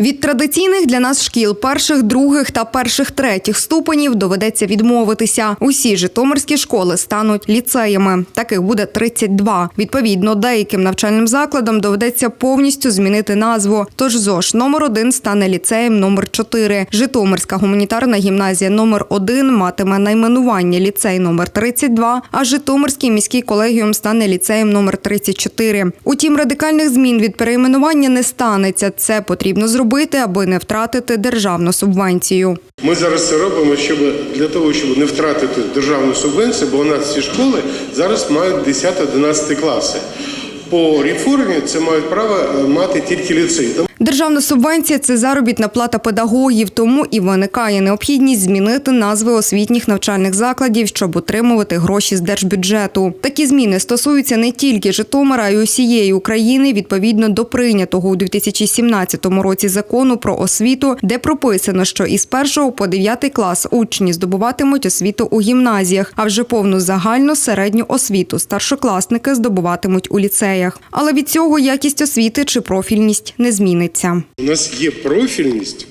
Від традиційних для нас шкіл перших, других та перших третіх ступенів доведеться відмовитися. Усі житомирські школи стануть ліцеями. Таких буде 32. Відповідно, деяким навчальним закладам доведеться повністю змінити назву. Тож ЗОЖ номер 1 стане ліцеєм номер 4 Житомирська гуманітарна гімназія номер 1 матиме найменування ліцей номер 32, а Житомирський міський колегіум стане ліцеєм номер 34. Утім, радикальних змін від перейменування не станеться. Це потрібно зробити, аби не втратити державну субвенцію. Ми зараз це робимо, щоб для того, щоб не втратити державну субвенцію, бо у нас ці школи зараз мають 10-11 класи. По реформі це мають право е, мати тільки ліцеї. Державна субвенція це заробітна плата педагогів, тому і виникає необхідність змінити назви освітніх навчальних закладів, щоб отримувати гроші з держбюджету. Такі зміни стосуються не тільки Житомира, а й усієї України відповідно до прийнятого у 2017 році закону про освіту, де прописано, що із 1 по 9 клас учні здобуватимуть освіту у гімназіях, а вже повну загальну середню освіту старшокласники здобуватимуть у ліцеях. Але від цього якість освіти чи профільність не зміниться. У нас є профільність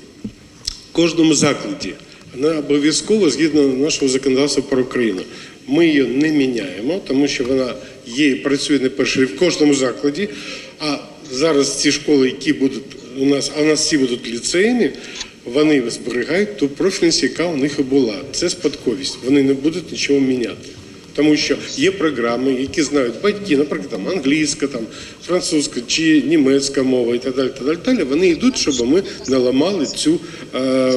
в кожному закладі. Вона обов'язково згідно нашого законодавства про Україну. Ми її не міняємо, тому що вона є і працює не перший в кожному закладі. А зараз ці школи, які будуть у нас, а у нас всі будуть ліцеями, вони зберігають ту профільність, яка у них і була. Це спадковість. Вони не будуть нічого міняти. Тому що є програми, які знають батьки, наприклад, там англійська, там французька чи німецька мова і так далі. Так далі, далі. Вони йдуть, щоб ми не ламали цю е,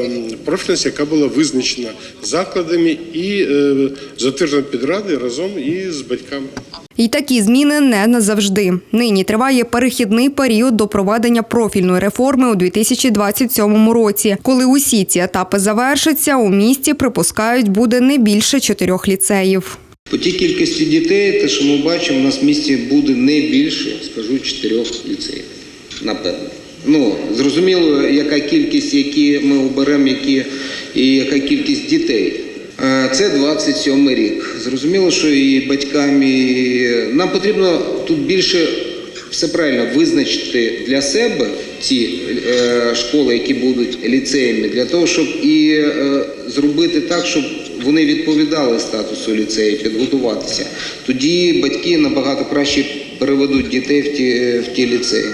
профільність, яка була визначена закладами і е, затверджена під радою разом із батьками. І такі зміни не назавжди. Нині триває перехідний період до проведення профільної реформи у 2027 році. Коли усі ці етапи завершаться, у місті припускають буде не більше чотирьох ліцеїв. По тій кількості дітей, те, що ми бачимо, у нас в місті буде не більше, скажу, чотирьох ліцеїв. Напевно. Ну, зрозуміло, яка кількість, які ми оберемо, які, і яка кількість дітей. Е, Це 27 рік. Зрозуміло, що і батькам, і нам потрібно тут більше все правильно визначити для себе ці е, школи, які будуть ліцеями, для того, щоб і е, зробити так, щоб вони відповідали статусу ліцею, підготуватися. Тоді батьки набагато краще переведуть дітей в ті, в ті ліцеї.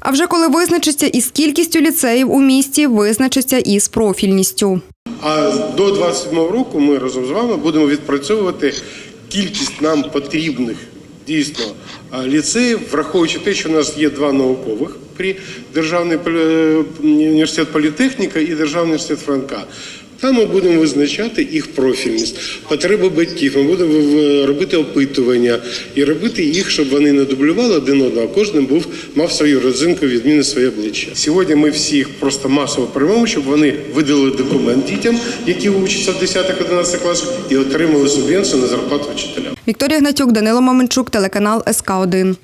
А вже коли визначиться із кількістю ліцеїв у місті, визначиться і з профільністю. А до 27 року ми разом з вами будемо відпрацьовувати кількість нам потрібних дійсно ліцеїв, враховуючи те, що у нас є два наукових при Державний полі- університет політехніка і Державний університет Франка. Там ми будемо визначати їх профільність, потреби батьків. Ми будемо робити опитування і робити їх, щоб вони не дублювали один одного. а Кожен був мав свою родзинку, відміни своє обличчя. Сьогодні ми всіх просто масово приймемо, щоб вони видали документ дітям, які учаться в 10-11 класах, і отримали субвенцію на зарплату вчителям. Вікторія Гнатюк, Данило Маменчук, телеканал СК 1